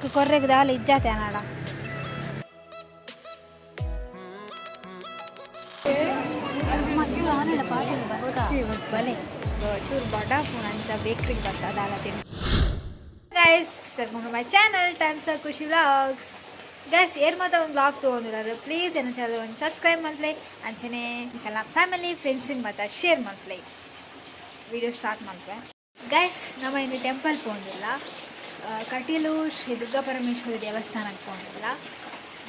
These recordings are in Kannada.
ಬೊಕ್ಕ ಕೊರ್ರೆಗ್ ದಾಲ ಇಜ್ಜಾತೆ ಅನಾಡ ಮಕ್ಕಳು ಆನೆಲ್ಲ ಪಾಟೀಲ್ ಬಲೆ ಚೂರು ಬಡ ಫೋನ್ ಅಂತ ಬೇಕ್ರಿಗೆ ಬರ್ತಾ ದಾಲ ತಿನ್ನು guys welcome to my channel times of Khushi vlogs guys air ಮಾತ್ರ ಒಂದು ಬ್ಲಾಗ್ ತೊಗೊಂಡಿರೋರು ಪ್ಲೀಸ್ ಏನೋ ಚಾನಲ್ ಒಂದು ಸಬ್ಸ್ಕ್ರೈಬ್ ಮಾಡ್ಲಿ ಅಂಚನೆ ಎಲ್ಲ ಫ್ಯಾಮಿಲಿ ಫ್ರೆಂಡ್ಸಿಗೆ ಮತ್ತು ಶೇರ್ ಮಾಡ್ಲಿ ವಿಡಿಯೋ ಸ್ಟಾರ್ಟ್ ಮಾಡ್ತೆ ಗೈಸ್ ನಮ್ಮ ಇನ್ನು ಟೆಂಪಲ್ ಪೋಂದಿಲ್ಲ ಕಟೀಲು ಶ್ರೀ ದುರ್ಗಾ ಪರಮೇಶ್ವರಿ ದೇವಸ್ಥಾನಕ್ಕೆ ಹೋಗಿಲ್ಲ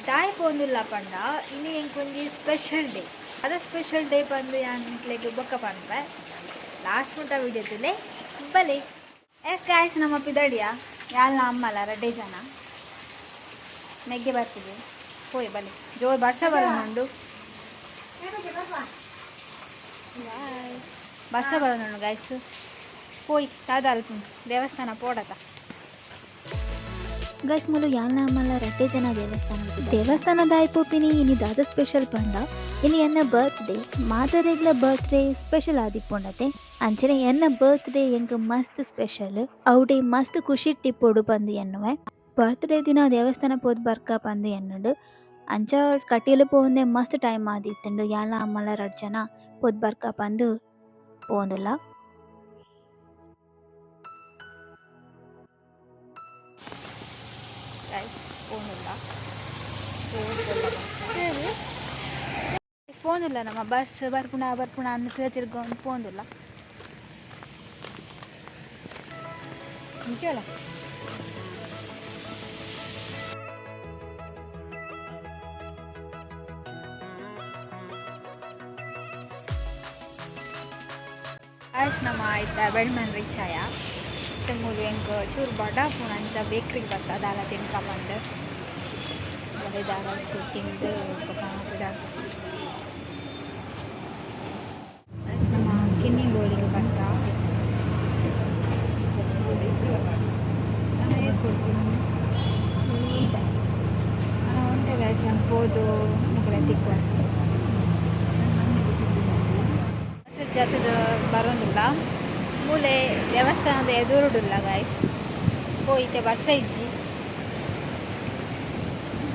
ದಾಯಿ ಪೋಂದಿಲ್ಲ ಪಂಡ. ಇನ್ನು ಒಂಜಿ ಸ್ಪೆಷಲ್ ಡೇ ಅದ ಸ್ಪೆಷಲ್ ಡೇ ಬಂದು ಯಾನ್ಲೆಗ್ ಬೊಕ್ಕ ಪಂಡ ಲಾಸ್ಟ್ ಮುಟ್ಟ ವಿಡಿಯೋದಲ್ಲಿ ಬಲಿ ಎಸ್ ಗಾಯ್ಸ್ ನಮ್ಮ ಪಿದಡಿಯ. ಯಾಲ್ ಅಮ್ಮಲ್ಲ ರಡ್ಡೆ ಜನ. ಮೆಗ್ಗೆ ಬರ್ತೀವಿ. ಹೋಯ್ ಬಲಿ ಜೋರ್ ಬರ್ಸ ಬರೋಣು ಬರ್ಸ ಬರೋಣ ಗಾಯ್ಸ್ ಹೋಯ್ ತಾದ ಅಲ್ಪ ದೇವಸ್ಥಾನ ಪೋಡತ ಗೈಸ್ ಮೂಲು ಮಲ್ಲ ರಟ್ಟೆ ಜನ ದೇವಸ್ಥಾನ ದೇವಸ್ಥಾನದ ಆಯ್ಪೋಪಿನಿ ಇನಿ ದಾದ ಸ್ಪೆಷಲ್ ಪಂಡ ಇನಿ ಎನ್ನ ಬರ್ತ್ಡೇ ಬರ್ತ್ ಬರ್ತ್ಡೇ ಸ್ಪೆಷಲ್ ಆದಿಪ್ಪುಂಡತೆ ಅಂಚನೆ ಎನ್ನ ಬರ್ತ್ಡೇ ಎಂಗ ಮಸ್ತ್ ಸ್ಪೆಷಲ್ ಔಡೆ ಮಸ್ತ್ ಖುಷಿ ಟಿಪ್ಪೊಡು ಬಂದು ಎನ್ನುವೆ. ಬರ್ತ್ಡೇ ದಿನ ದೇವಸ್ಥಾನ ಪೋದ್ ಬರ್ಕ ಬಂದು ಎನ್ನುಡು. ಅಂಚ ಕಟೀಲು ಪೋಂದೆ ಮಸ್ತ್ ಟೈಮ್ ಆದಿತ್ತುಂಡು. ಯಾಲ್ನ ಅಮ್ಮಲ ರಡ್ ಜನ ಪೋದ್ ಬರ್ಕ ಬಂದು ಪೋಂದುಲ್ಲ ಗಾಯ್ಸ್ ಫೋನಿಲ್ಲ ಫೋನಿಲ್ಲ ನಮ್ಮ ಬಸ್ ಬರ್ಪುಣ ಬರ್ಪುಣ ಅಂತ ತಿರ್ಗೊಂಡು ಫೋನಿಲ್ಲ ನಿಜಲ್ಲ ಆಯ್ಸ್ ನಮ್ಮ ಆಯ್ತಾ ಬೆಳ್ಮನ್ ರೀಚ್ ಆಯ ಮೂರು ಹೆಂಗ್ ಚೂರು ಬಡ ಪುಣ ಅಂತ ಬೇಕ್ರಿಗೆ ಬರ್ತಾ ದಾಲ ತಿನ್ಕೊಂಬಂದು ಬರೀ ದಾಲ ಚೂರು ತಿಂದು ಬಿಡ ನಮ್ಮ ಕಿನ್ನಿ ಗೋಳಿಗೆ ಬರ್ತಾ ಒಂಟೆ ಗಾಯ್ಸ್ ಹೋದು ಮುಗ್ಳೆ ತಿಕ್ಕ ಜತದ ಬರೋದಿಲ್ಲ ಮೂಲೆ ದೇವಸ್ಥಾನದ ಎದುರುಡಿಲ್ಲ ಗಾಯ್ಸ್ ಹೋಯ್ತೆ ಬರ್ಸ ಇಜ್ಜಿ.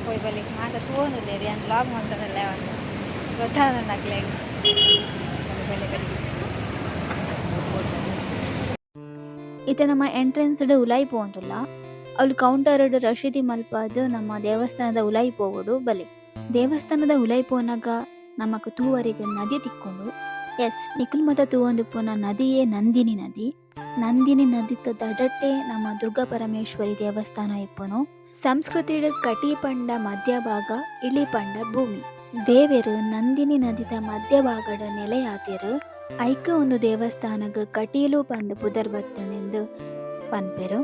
ಹೋಯ್, ಬಲಿ, ಮಾತ ತೋನಿಲ್ಲ ರೀ ಅಂತ ಲಾಗ್ ಮಾಡ್ತಾರಲ್ಲ ಒಂದು ಗೊತ್ತಾದ ನಗ್ಲೆ ಬಲೆ, ಬಲಿ ಇತ್ತೆ ನಮ್ಮ ಎಂಟ್ರೆನ್ಸ್ಡ್ ಉಲಾಯಿ ಪೋಂದುಲ್ಲ ಅಲ್ಲಿ ಕೌಂಟರ್ಡ್ ರಶೀದಿ ಮಲ್ಪದು ನಮ್ಮ ದೇವಸ್ಥಾನದ ಉಲಾಯಿ ಪೋವುಡು, ಬಲಿ. ದೇವಸ್ಥಾನದ ಉಲಾಯಿ ಪೋನಾಗ ನಮಕ್ ತೂವರೆಗೆ ನದಿ ತಿಕ್ಕೊಂಡು ಎಸ್ ನಿಖಿಲ್ ಮತ ತೂವೊಂದು ಪೋನ ನದಿಯೇ ನಂದಿನಿ ನದಿ ನಂದಿನಿ ನದಿತ ದಡಟ್ಟೆ ನಮ್ಮ ದುರ್ಗಾ ಪರಮೇಶ್ವರಿ ದೇವಸ್ಥಾನ ಇಪ್ಪನು ಸಂಸ್ಕೃತಿಡ್ ಕಟಿ ಪಂಡ ಮಧ್ಯಭಾಗ ಇಳಿ ಪಂಡ ಭೂಮಿ ದೇವೆರು ನಂದಿನಿ ನದಿದ ಮಧ್ಯಭಾಗದ ನೆಲೆಯಾತಿರು ಐಕ ಒಂದು ದೇವಸ್ಥಾನಗ ಕಟೀಲು ಬಂದು ಪುದರ್ ಬತ್ತನೆಂದು ಪನ್ಪೆರು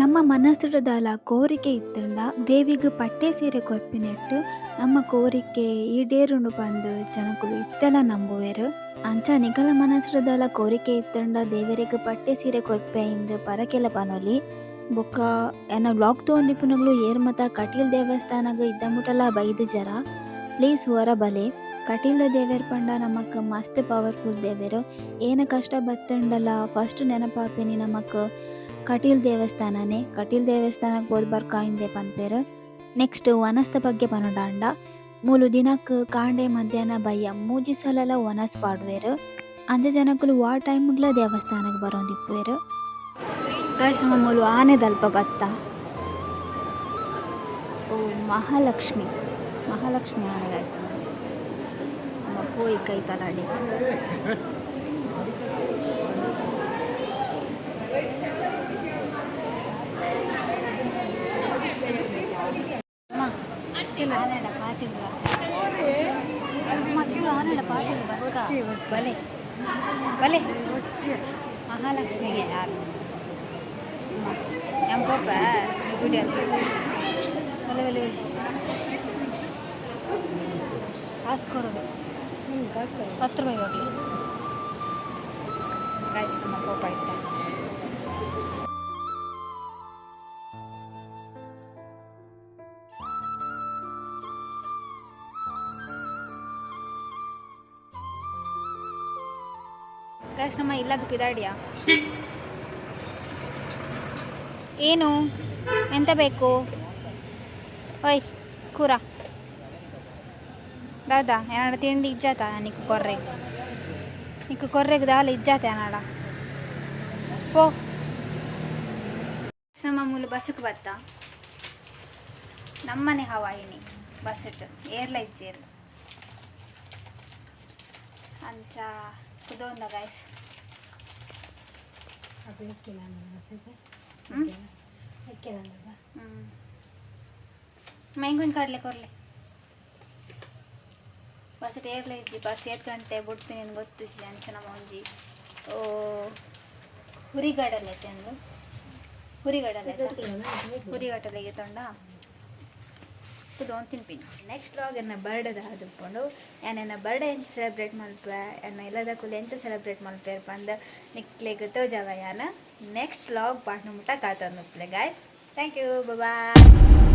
ನಮ್ಮ ಮನಸ್ಸುಡದಾಲ ಕೋರಿಕೆ ಇತ್ತಂಡ ದೇವಿಗ್ ಪಟ್ಟೆ ಸೀರೆ ಕೊರ್ಪಿನೆಟ್ಟು ನಮ್ಮ ಕೋರಿಕೆ ಈಡೇರುಂಡು ಬಂದು ಜನಕುಲು ಇತ್ತೆಲ ನಂಬುವೆರು. ಅಂಚ ನಿಗಲ ಮನಸ್ಸುಡದಾಲ ಕೋರಿಕೆ ಇತ್ತಂಡ ದೇವರಿಗೆ ಪಟ್ಟೆ ಸೀರೆ ಕೊರ್ಪೆಯಿಂದ ಪರಕೆಲ ಪನೊಲಿ ಬೊಕ್ಕ ಎನ್ನ ವ್ಲಾಗ್ ತೋಂದಿಪ್ಪುನಗ್ಲು ಏರ್ ಮತ ಕಟೀಲ್ ದೇವಸ್ಥಾನಗ ಇದ್ದ ಮುಟಲ ಬೈದು ಜರ. ಪ್ಲೀಸ್ ಹೊರ ಬಲೆ. ಕಟೀಲ್ ದೇವೇರ್ ಪಂಡ ನಮಕ್ ಮಸ್ತ್ ಪವರ್ಫುಲ್ ದೇವೇರು. ಏನ ಕಷ್ಟ ಬತ್ತಂಡಲ ಫಸ್ಟ್ ನೆನಪಾಪಿನಿ ನಮಕ್ ಕಟೀಲ್ ದೇವಸ್ಥಾನನೇ. ಕಟೀಲ್ ದೇವಸ್ಥಾನಕ್ಕೆ ಹೋದ್ ಹಿಂದೆ ಪನ್ಪೇರು ನೆಕ್ಸ್ಟ್ ವನಸ್ತ ಬಗ್ಗೆ ಪನೊಡಾಂಡ ಮೂಲು ದಿನಕ್ಕೆ ಕಾಂಡೆ ಮಧ್ಯಾಹ್ನ ಬಯ್ಯ ಮೂಜಿ ಸಲಲ ವನಸ್ ಪಾಡ್ವೇರು ಅಂಜ ಜನಕ್ಕಲು ವಾ ಟೈಮ್ಗ್ಲ ದೇವಸ್ಥಾನಕ್ಕೆ ಬರೋದಿಪ್ಪುವೇರು ಮೂಲು ಆನೆ ದಲ್ಪ ಬತ್ತ. ಓ, ಮಹಾಲಕ್ಷ್ಮಿ. ಮಹಾಲಕ್ಷ್ಮಿ ಆನೆ. ಪೋಯಿ ಕೈ ತಲಾಡಿ. భలే భలే మహాలక్ష్మి యారు ఏం పోప గుడి వెళ్ళ వెళ్ళ காசுக்கு காசு பத்து ரூபாய் வாட்டி காய்ச்சி நம்ம போப்பாயிட்டேன் ಇದ್ದ ಗಾಯ್ಸ್ ನಮ್ಮ ಇಲ್ಲಾಗ ಪಿದಾಡಿಯಾ ಏನು ಎಂತ ಬೇಕು ಓಯ್ ಕೂರ ದಾದಾ ಏನಾಡ ತಿಂಡಿ ಇಜ್ಜಾತ ನಿಕ್ಕು ಕೊರ್ರೆ ನಿಕ್ಕು ಕೊರ್ರೆಗೆ ದಾಲ ಇಜ್ಜಾತ ಏನಾಡ ಪೋ ನಮ್ಮ ಮೂಲ ಬಸ್ಸಿಗೆ ಬತ್ತ ನಮ್ಮನೆ ಹವಾಯಿನಿ ಬಸ್ ಇಟ್ಟು ಏರ್ಲ ಇಜ್ಜೇರು ಅಂಚ ಕುದೊಂದ ಗಾಯ್ಸ್ ಹ್ಮ್? ಹ್ಮ್ ಮೆಂಗುನ್ ಕಡ್ಲೆ ಕೊರ್ಲೆ ಬಸ್ ಏರ್ಲ ಇದ್ದಿ ಬಸ್ ಏತ್ ಗಂಟೆ ಬಿಡ್ತೀನಿ ಅಂತ ಗೊತ್ತಿಜ್ಜಿ ಅಂಚ ನಮ್ಮ ಒಂಜಿ ಓ ಹುರಿಗಡಲೆ ತಂದು ಹುರಿಗಡಲೆ ಹುರಿಗಡಲೆಗೆ ತೊಂಡ ಕುದೊಂದು ತಿನ್ಪಿನಿ ನೆಕ್ಸ್ಟ್ ವ್ಲಾಗ್ ಎನ್ನ ಬರ್ಡೇದ ಹಾದುಕೊಂಡು ಎನ್ನ ಬರ್ಡೇ ಎಂತ ಸೆಲೆಬ್ರೇಟ್ ಮಾಡ್ಪೆ ಎನ್ನ ಇಲ್ಲದ ಕುಲ ಎಂತ ಸೆಲೆಬ್ರೇಟ್ ಮಾಡ್ಪೇರಪ್ಪ ಬಂದ ನಿಕ್ಲೆಗ್ ತೋಜವ ಯಾನ. ನೆಕ್ಸ್ಟ್ ವ್ಲಾಗ್ ಪಾಟ್ನ ಮುಟ್ಟ ಕಾತಂದು ಗಾಯ್ಸ್ ಥ್ಯಾಂಕ್ ಯು ಬಾಯ್